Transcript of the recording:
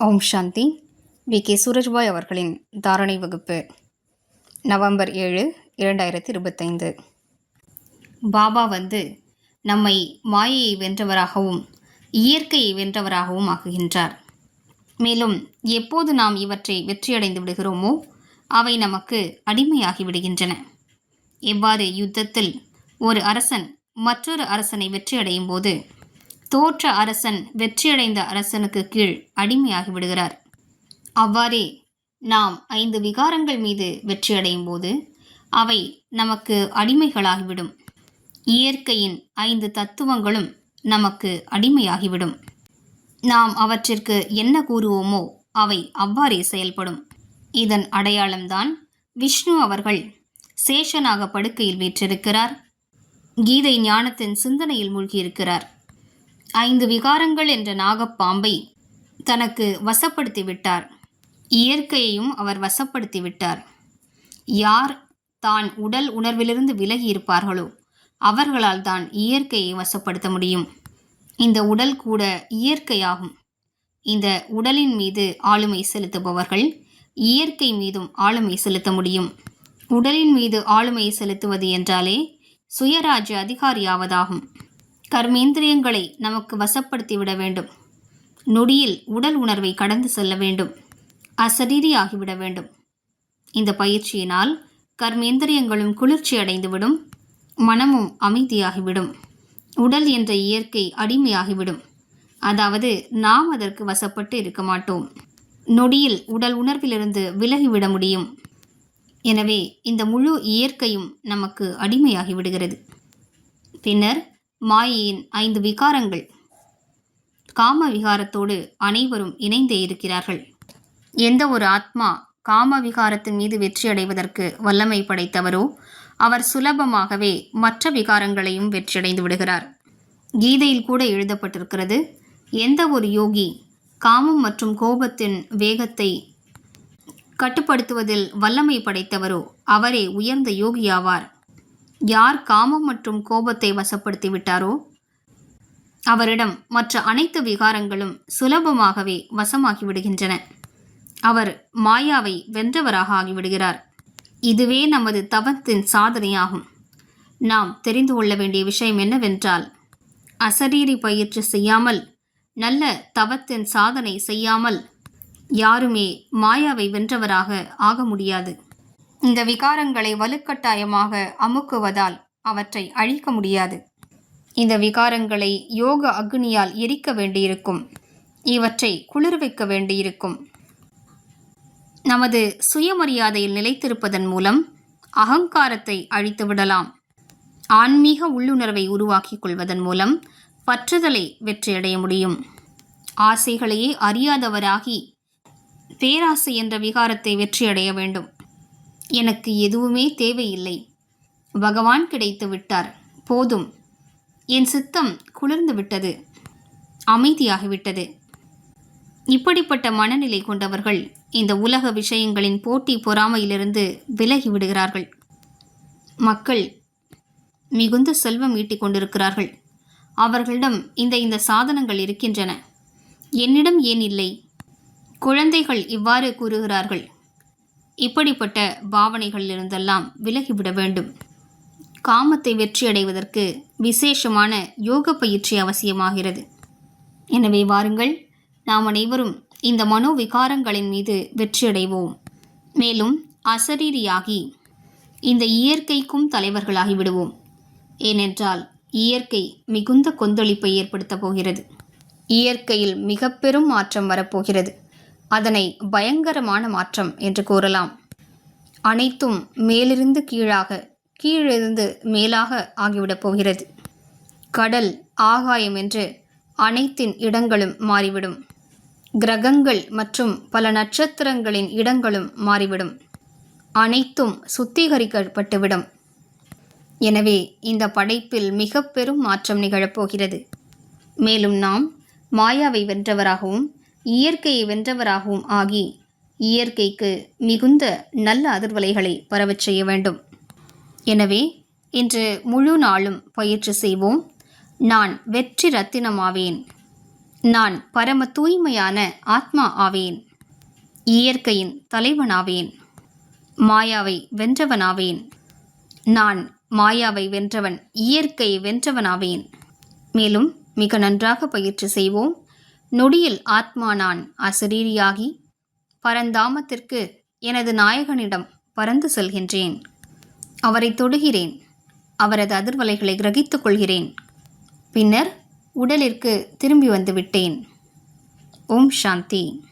Om Shanti. We. K. Surajbhai அவர்களின் தாரணை வகுப்பு நவம்பர் ஏழு இரண்டாயிரத்தி இருபத்தைந்து பாபா வந்து நம்மை மாயையை வென்றவராகவும் இயற்கையை வென்றவராகவும் ஆக்குகின்றார். மேலும் எப்போது நாம் இவற்றை வெற்றியடைந்து விடுகிறோமோ அவை நமக்கு அடிமையாகி விடுகின்றன. எவ்வாறு யுத்தத்தில் ஒரு அரசன் மற்றொரு அரசனை வெற்றியடையும் போது தோற்ற அரசன் வெற்றியடைந்த அரசனுக்கு கீழ் அடிமையாகி விடுகிறார். அவ்வாறே நாம் ஐந்து விகாரங்கள் மீது வெற்றியடையும் போது அவை நமக்கு அடிமைகளாகிவிடும். இயற்கையின் ஐந்து தத்துவங்களும் நமக்கு அடிமையாகிவிடும். நாம் அவற்றிற்கு என்ன கூறுவோமோ அவை அவ்வாறே செயல்படும். இதன் அடையாளம்தான் விஷ்ணு அவர்கள் சேஷனாக படுக்கையில் வீற்றிருக்கிறார். கீதை ஞானத்தின் சிந்தனையில் மூழ்கியிருக்கிறார். ஐந்து விகாரங்கள் என்ற நாகப்பாம்பை தனக்கு வசப்படுத்தி விட்டார் இயற்கையையும் அவர் வசப்படுத்தி விட்டார் யார் தான் உடல் உணர்விலிருந்து விலகி இருப்பார்களோ அவர்களால் தான் இயற்கையை வசப்படுத்த முடியும். இந்த உடல் கூட இயற்கையாகும். இந்த உடலின் மீது ஆளுமை செலுத்துபவர்கள் இயற்கை மீதும் ஆளுமை செலுத்த முடியும். உடலின் மீது ஆளுமை செலுத்துவது என்றாலே சுயராஜ்ய அதிகாரியாவதாகும். கர்மேந்திரியங்களை நமக்கு வசப்படுத்தி விட வேண்டும். நொடியில் உடல் உணர்வை கடந்து செல்ல வேண்டும். அசரீரி ஆகிவிட வேண்டும். இந்த பயிற்சியினால் கர்மேந்திரியங்களும் குளிர்ச்சி அடைந்துவிடும். மனமும் அமைதியாகிவிடும். உடல் என்ற இயற்கை அடிமையாகிவிடும். அதாவது நாம் அதற்கு வசப்பட்டு இருக்க மாட்டோம். நொடியில் உடல் உணர்விலிருந்து விலகிவிட முடியும். எனவே இந்த முழு இயற்கையும் நமக்கு அடிமையாகி விடுகிறது பின்னர் மாயையின் ஐந்து விகாரங்கள். காம விகாரத்தோடு அனைவரும் இணைந்தே இருக்கிறார்கள். எந்த ஒரு ஆத்மா காம விகாரத்தின் மீது வெற்றி அடைவதற்கு வல்லமை படைத்தவரோ அவர் சுலபமாகவே மற்ற விகாரங்களையும் வெற்றியடைந்து விடுகிறார். கீதையில் கூட எழுதப்பட்டிருக்கிறது எந்த ஒரு யோகி காமம் மற்றும் கோபத்தின் வேகத்தை கட்டுப்படுத்துவதில் வல்லமை படைத்தவரோ அவரே உயர்ந்த யோகியாவார். யார் காமம் மற்றும் கோபத்தை வசப்படுத்தி விட்டாரோ அவரிடம் மற்ற அனைத்து விகாரங்களும் சுலபமாகவே வசமாகி விடுகின்றன அவர் மாயாவை வென்றவராக ஆகிவிடுகிறார். இதுவே நமது தவத்தின் சாதனையாகும். நாம் தெரிந்து கொள்ள வேண்டிய விஷயம் என்னவென்றால் அசரீரி பயிற்சி செய்யாமல் நல்ல தவத்தின் சாதனை செய்யாமல் யாருமே மாயாவை வென்றவராக ஆக முடியாது. இந்த விகாரங்களை வலுக்கட்டாயமாக அமுக்குவதால் அவற்றை அழிக்க முடியாது. இந்த விகாரங்களை யோக அக்னியால் எரிக்க வேண்டியிருக்கும். இவற்றை குளிர் வைக்க வேண்டியிருக்கும். நமது சுயமரியாதையில் நிலைத்திருப்பதன் மூலம் அகங்காரத்தை அழித்து விடலாம். ஆன்மீக உள்ளுணர்வை உருவாக்கிக் கொள்வதன் மூலம் பற்றுதலை வெற்றியடைய முடியும். ஆசைகளையே அறியாதவராகி பேராசை என்ற விகாரத்தை வெற்றியடைய வேண்டும். எனக்கு எதுவுமே தேவையில்லை. பகவான் கிடைத்து விட்டார். போதும். என் சித்தம் குளிர்ந்து விட்டது. அமைதியாகிவிட்டது. இப்படிப்பட்ட மனநிலை கொண்டவர்கள் இந்த உலக விஷயங்களின் போட்டி பொறாமையிலிருந்து விலகி விடுகிறார்கள் மக்கள் மிகுந்த செல்வம் ஈட்டிக் கொண்டிருக்கிறார்கள். அவர்களிடம் இந்த இந்த சாதனங்கள் இருக்கின்றன. என்னிடம் ஏன் இல்லை? குழந்தைகள் இவ்வாறு கூறுகிறார்கள். இப்படிப்பட்ட பாவனைகளிலிருந்தெல்லாம் விலகிவிட வேண்டும். காமத்தை வெற்றியடைவதற்கு விசேஷமான யோக பயிற்சி அவசியமாகிறது. எனவே வாருங்கள் நாம் அனைவரும் இந்த மனோவிகாரங்களின் மீது வெற்றியடைவோம். மேலும் அசரீரியாகி இந்த இயற்கைக்கும் தலைவர்களாகி விடுவோம் ஏனென்றால் இயற்கை மிகுந்த கொந்தளிப்பை ஏற்படுத்தப் போகிறது. இயற்கையில் மிக பெரும் மாற்றம் வரப்போகிறது. அதனை பயங்கரமான மாற்றம் என்று கூறலாம். அனைத்தும் மேலிருந்து கீழாக கீழிருந்து மேலாக ஆகிவிடப் போகிறது. கடல் ஆகாயம் என்று அனைத்தின் இடங்களும் மாறிவிடும். கிரகங்கள் மற்றும் பல நட்சத்திரங்களின் இடங்களும் மாறிவிடும். அனைத்தும் சுத்திகரிக்கப்பட்டுவிடும். எனவே இந்த படைப்பில் மிக பெரும் மாற்றம் நிகழப்போகிறது மேலும் நாம் மாயாவை வென்றவராகவும் இயற்கையை வென்றவராகவும் ஆகி இயற்கைக்கு மிகுந்த நல்ல அதிர்வலைகளை பரவச் செய்ய வேண்டும். எனவே இன்று முழு நாளும் பயிற்சி செய்வோம். நான் வெற்றி ரத்தினமாவேன். நான் பரம தூய்மையான ஆத்மா ஆவேன். இயற்கையின் தலைவனாவேன். மாயாவை வென்றவனாவேன். நான் மாயாவை வென்றவன் இயற்கையை வென்றவனாவேன். மேலும் மிக நன்றாக பயிற்சி செய்வோம். நொடியில் ஆத்மா நான் அசரீரியாகி பரந்தாமத்திற்கு எனது நாயகனிடம் பறந்து செல்கின்றேன். அவரை தொடுகிறேன். அவரது அதிர்வலைகளை கிரகித்துக் கொள்கிறேன். பின்னர் உடலிற்கு திரும்பி வந்து விட்டேன். ஓம் சாந்தி.